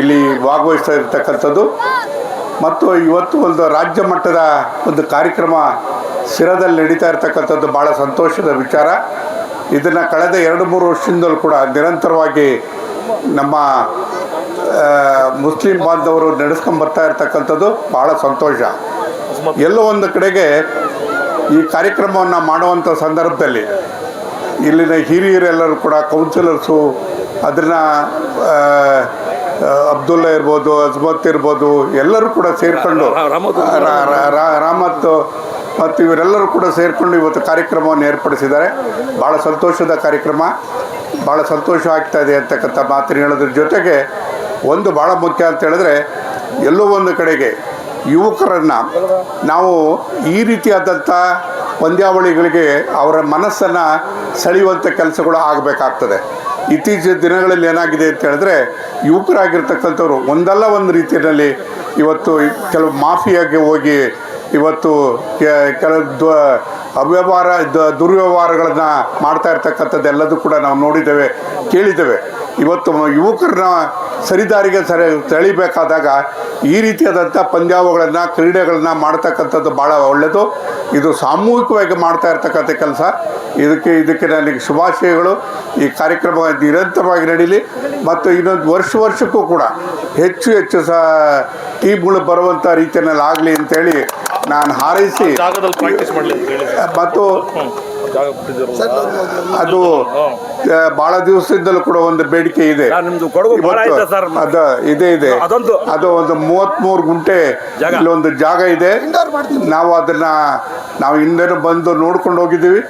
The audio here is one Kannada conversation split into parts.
ಇಲ್ಲಿ ಭಾಗವಹಿಸ್ತಾ ಇರ್ತಕ್ಕಂಥದ್ದು. ಮತ್ತು ಇವತ್ತು ಒಂದು ರಾಜ್ಯ ಮಟ್ಟದ ಒಂದು ಕಾರ್ಯಕ್ರಮ ಶಿರದಲ್ಲಿ ನಡೀತಾ ಇರತಕ್ಕಂಥದ್ದು ಭಾಳ ಸಂತೋಷದ ವಿಚಾರ. ಇದನ್ನು ಕಳೆದ ಎರಡು ಮೂರು ವರ್ಷದಿಂದಲೂ ಕೂಡ ನಿರಂತರವಾಗಿ ನಮ್ಮ ಮುಸ್ಲಿಂ ಬಾಂಧವರು ನಡೆಸ್ಕೊಂಬರ್ತಾ ಇರ್ತಕ್ಕಂಥದ್ದು ಭಾಳ ಸಂತೋಷ. ಎಲ್ಲೋ ಒಂದು ಕಡೆಗೆ ಈ ಕಾರ್ಯಕ್ರಮವನ್ನು ಮಾಡುವಂಥ ಸಂದರ್ಭದಲ್ಲಿ ಇಲ್ಲಿನ ಹಿರಿಯರೆಲ್ಲರೂ ಕೂಡ ಕೌನ್ಸಿಲರ್ಸು ಅದನ್ನು ಅಬ್ದುಲ್ಲಾ ಇರ್ಬೋದು ಅಜ್ಮತ್ ಇರ್ಬೋದು ಎಲ್ಲರೂ ಕೂಡ ಸೇರಿಕೊಂಡು ರಾಮತ್ ಮತ್ತು ಇವರೆಲ್ಲರೂ ಕೂಡ ಸೇರಿಕೊಂಡು ಇವತ್ತು ಕಾರ್ಯಕ್ರಮವನ್ನು ಏರ್ಪಡಿಸಿದ್ದಾರೆ. ಭಾಳ ಸಂತೋಷದ ಕಾರ್ಯಕ್ರಮ. ಭಾಳ ಸಂತೋಷ ಆಗ್ತಾ ಇದೆ ಅಂತಕ್ಕಂಥ ಮಾತನ್ನು ಹೇಳೋದ್ರ ಜೊತೆಗೆ ಒಂದು ಭಾಳ ಮುಖ್ಯ ಅಂತ ಹೇಳಿದ್ರೆ ಎಲ್ಲೋ ಒಂದು ಕಡೆಗೆ ಯುವಕರನ್ನು ನಾವು ಈ ರೀತಿಯಾದಂಥ ಪಂದ್ಯಾವಳಿಗಳಿಗೆ ಅವರ ಮನಸ್ಸನ್ನು ಸೆಳೆಯುವಂಥ ಕೆಲಸಗಳು ಆಗಬೇಕಾಗ್ತದೆ. ಇತ್ತೀಚಿನ ದಿನಗಳಲ್ಲಿ ಏನಾಗಿದೆ ಅಂತ ಹೇಳಿದ್ರೆ ಯುವಕರಾಗಿರ್ತಕ್ಕಂಥವ್ರು ಒಂದಲ್ಲ ಒಂದು ರೀತಿಯಲ್ಲಿ ಇವತ್ತು ಕೆಲವು ಮಾಫಿಯಾಗೆ ಹೋಗಿ ಇವತ್ತು ಕೆಲವು ಅವ್ಯವಹಾರ ದುರ್ವ್ಯವಹಾರಗಳನ್ನು ಮಾಡ್ತಾ ಇರ್ತಕ್ಕಂಥದ್ದು ಎಲ್ಲದೂ ಕೂಡ ನಾವು ನೋಡಿದ್ದೇವೆ, ಕೇಳಿದ್ದೇವೆ. ಇವತ್ತು ಯುವಕರನ್ನ ಸರಿದಾರಿಗೆ ಸರಿ ತಳಿಬೇಕಾದಾಗ ಈ ರೀತಿಯಾದಂಥ ಪಂದ್ಯಾವಗಳನ್ನು, ಕ್ರೀಡೆಗಳನ್ನು ಮಾಡ್ತಕ್ಕಂಥದ್ದು ಭಾಳ ಒಳ್ಳೆಯದು. ಇದು ಸಾಮೂಹಿಕವಾಗಿ ಮಾಡ್ತಾ ಇರ್ತಕ್ಕಂಥ ಕೆಲಸ. ಇದಕ್ಕೆ ಇದಕ್ಕೆ ನನಗೆ ಶುಭಾಶಯಗಳು. ಈ ಕಾರ್ಯಕ್ರಮ ನಿರಂತರವಾಗಿ ನಡೀಲಿ. ಮತ್ತು ಇನ್ನೊಂದು ವರ್ಷ ವರ್ಷಕ್ಕೂ ಕೂಡ ಹೆಚ್ಚು ಹೆಚ್ಚು ಸಹ ಟೀಮ್ಗಳು ಬರುವಂಥ ರೀತಿಯಲ್ಲಿ ಆಗಲಿ ಅಂತೇಳಿ ನಾನು ಹಾರೈಸಿ ಮತ್ತು ಅದು ಬಹಳ ದಿವಸದಿಂದಲೂ ಕೂಡ ಒಂದು ಬೇಡಿಕೆ ಇದೆ. ಅದ ಇದೆ ಇದೆ. ಅದು ಒಂದು ಮೂವತ್ತ್ಮೂರು ಗುಂಟೆ ಜಾಗ. ಇಲ್ಲೊಂದು ಜಾಗ ಇದೆ. ನಾವು ಅದನ್ನ ನಾವು ಹಿಂದೆನೂ ಬಂದು ನೋಡ್ಕೊಂಡು ಹೋಗಿದ್ದೀವಿ.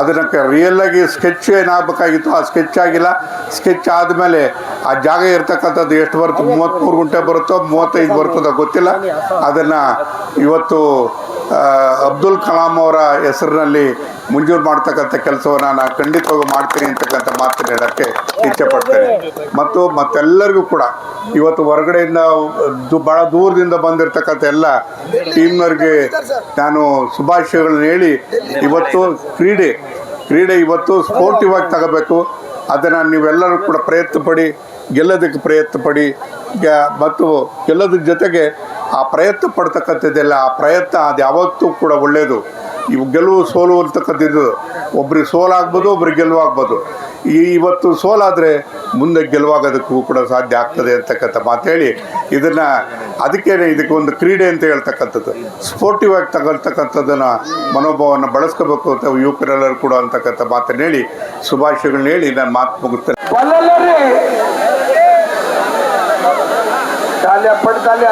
ಅದನ್ನ ರಿಯಲ್ ಆಗಿ ಸ್ಕೆಚ್ ಏನಾಗಬೇಕಾಗಿತ್ತು? ಆ ಸ್ಕೆಚ್ ಆಗಿಲ್ಲ. ಸ್ಕೆಚ್ ಆದಮೇಲೆ ಆ ಜಾಗ ಇರ್ತಕ್ಕಂಥದ್ದು ಎಷ್ಟು ಬರುತ್ತೆ? ಮೂವತ್ಮೂರು ಗುಂಟೆ ಬರುತ್ತೋ ಮೂವತ್ತೈದು ಬರ್ತದೋ ಗೊತ್ತಿಲ್ಲ. ಅದನ್ನ ಇವತ್ತು ಅಬ್ದುಲ್ ಕಲಾಂ ಅವರ ಹೆಸರಿನಲ್ಲಿ ಮಂಜೂರು ಮಾಡ್ತಕ್ಕಂಥ ಕೆಲಸವನ್ನು ನಾನು ಖಂಡಿತವಾಗಿ ಮಾಡ್ತೀನಿ ಅಂತಕ್ಕಂಥ ಮಾತನ್ನು ಹೇಳೋಕ್ಕೆ ಇಚ್ಛೆ ಪಡ್ತೇನೆ. ಮತ್ತು ಮತ್ತೆಲ್ಲರಿಗೂ ಕೂಡ ಇವತ್ತು ಹೊರಗಡೆಯಿಂದ ಭಾಳ ದೂರದಿಂದ ಬಂದಿರತಕ್ಕಂಥ ಎಲ್ಲ ಟೀಮ್ನವ್ರಿಗೆ ನಾನು ಶುಭಾಶಯಗಳನ್ನು ಹೇಳಿ ಇವತ್ತು ಕ್ರೀಡೆ ಕ್ರೀಡೆ ಇವತ್ತು ಸ್ಪೋರ್ಟಿವ್ ಆಗಿ ತಗೋಬೇಕು. ಅದನ್ನು ನೀವೆಲ್ಲರೂ ಕೂಡ ಪ್ರಯತ್ನ ಪಡಿ ಗೆಲ್ಲೋದಕ್ಕೆ ಪ್ರಯತ್ನ ಪಡಿ ಮತ್ತು ಗೆಲ್ಲೋದ್ರ ಜೊತೆಗೆ ಆ ಪ್ರಯತ್ನ ಪಡ್ತಕ್ಕಂಥದ್ದೆಲ್ಲ, ಆ ಪ್ರಯತ್ನ ಅದು ಯಾವತ್ತೂ ಕೂಡ ಒಳ್ಳೆಯದು ಇವು ಗೆಲುವು ಸೋಲು ಅಂತಕ್ಕಂಥದ್ದು. ಒಬ್ರಿಗೆ ಸೋಲಾಗ್ಬೋದು, ಒಬ್ರಿಗೆ ಗೆಲುವಾಗ್ಬೋದು. ಈ ಇವತ್ತು ಸೋಲಾದರೆ ಮುಂದೆ ಗೆಲುವಾಗೋದಕ್ಕೂ ಕೂಡ ಸಾಧ್ಯ ಆಗ್ತದೆ ಅಂತಕ್ಕಂಥ ಮಾತು ಹೇಳಿ, ಇದನ್ನು ಅದಕ್ಕೆ ಇದಕ್ಕೆ ಒಂದು ಕ್ರೀಡೆ ಅಂತ ಹೇಳ್ತಕ್ಕಂಥದ್ದು. ಸ್ಪೋರ್ಟಿವ್ ಆಗಿ ತಗೊಳ್ತಕ್ಕಂಥದ್ದನ್ನು ಮನೋಭಾವವನ್ನು ಬಳಸ್ಕೋಬೇಕು ಅಂತ ಯುವಕರೆಲ್ಲರೂ ಕೂಡ ಅಂತಕ್ಕಂಥ ಮಾತನ್ನು ಹೇಳಿ, ಶುಭಾಶಯಗಳನ್ನ ಹೇಳಿ ನಾನು ಮಾತು ಮುಗಿಸ್ತೇನೆ ಬಲ್ಲಲ್ಲರಿ ತಾಲ್ಯ ಪಡ್ ತಾಲ್ಯ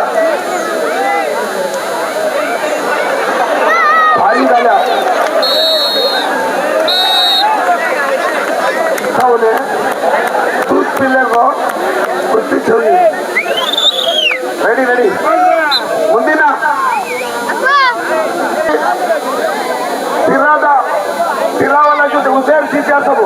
भारी झाल्या खावले दूध पिले गो ಕುಸ್ತಿ ಚೋಲಿ ರೆಡಿ ರೆಡಿ ಮುಂದಿನ ತಿರಾದ ತಿರಾವಲ ಜೊತೆ ಉಸೇರ್ ಸಿದ್ಧ ಸಬು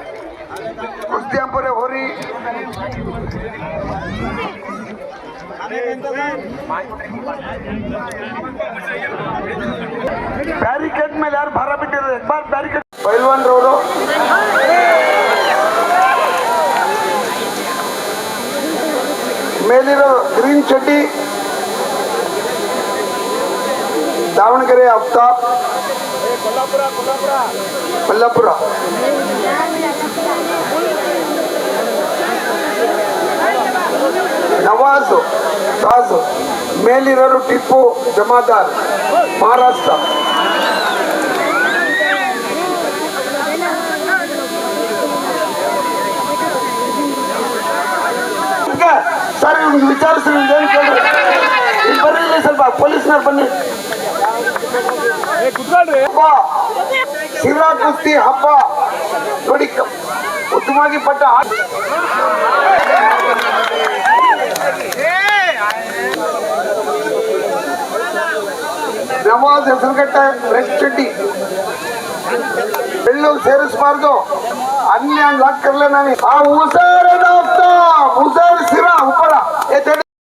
ಬ್ಯಾರಿಕೇಡ್ ಮೇಲೆ ಯಾರು ಭಾರ ಬಿಟ್ಟಿರೋ ಬಾರ್ ಬ್ಯಾರಿಕೇಡ್ ಪೈಲ್ವಾನ್ ರವರು ಮೇಲಿರೋ ಗ್ರೀನ್ ಚಡ್ಡಿ ದಾವಣಗೆರೆ ಅಫ್ತಾಬ್ ಕೊಲ್ಲಾಪುರ ನವಾಜ್ ತಾಜ್ ಮೇಲಿರೋರು ಟಿಪ್ಪು, ಜಮಾದಾರ್, ಮಹಾರಾಷ್ಟ್ರ. ಸರ್ ಇವ್ನಿಗೆ ವಿಚಾರಿಸಿ ಏನು ಕೇಳಿ ಇಲ್ಲಿ ಬರ್ರಿ, ಸ್ವಲ್ಪ ಪೊಲೀಸ್ನವ್ರು ಬನ್ನಿ. ಹಬ್ಬ. ಶಿರಾ ಕುಸ್ತಿ ಹಬ್ಬ. ನೋಡಿ, ಉತ್ತಮವಾಗಿ ಪಟ್ಟ ಆ- ನವಾಜ್ ಹೆಸರುಗಟ್ಟ ರೆಡ್ ಚಡ್ಡಿ ಬೆಳ್ಳು ಸೇರಿಸಬಾರ್ದು ಅನ್ಯ ಲಾಕ್ಕರ್ಲೆ ನಾನು ಆ ಉಸಾರ ಮುಸಾರ್ ಸಿರಾ ಉಪ್ಪರ ಏ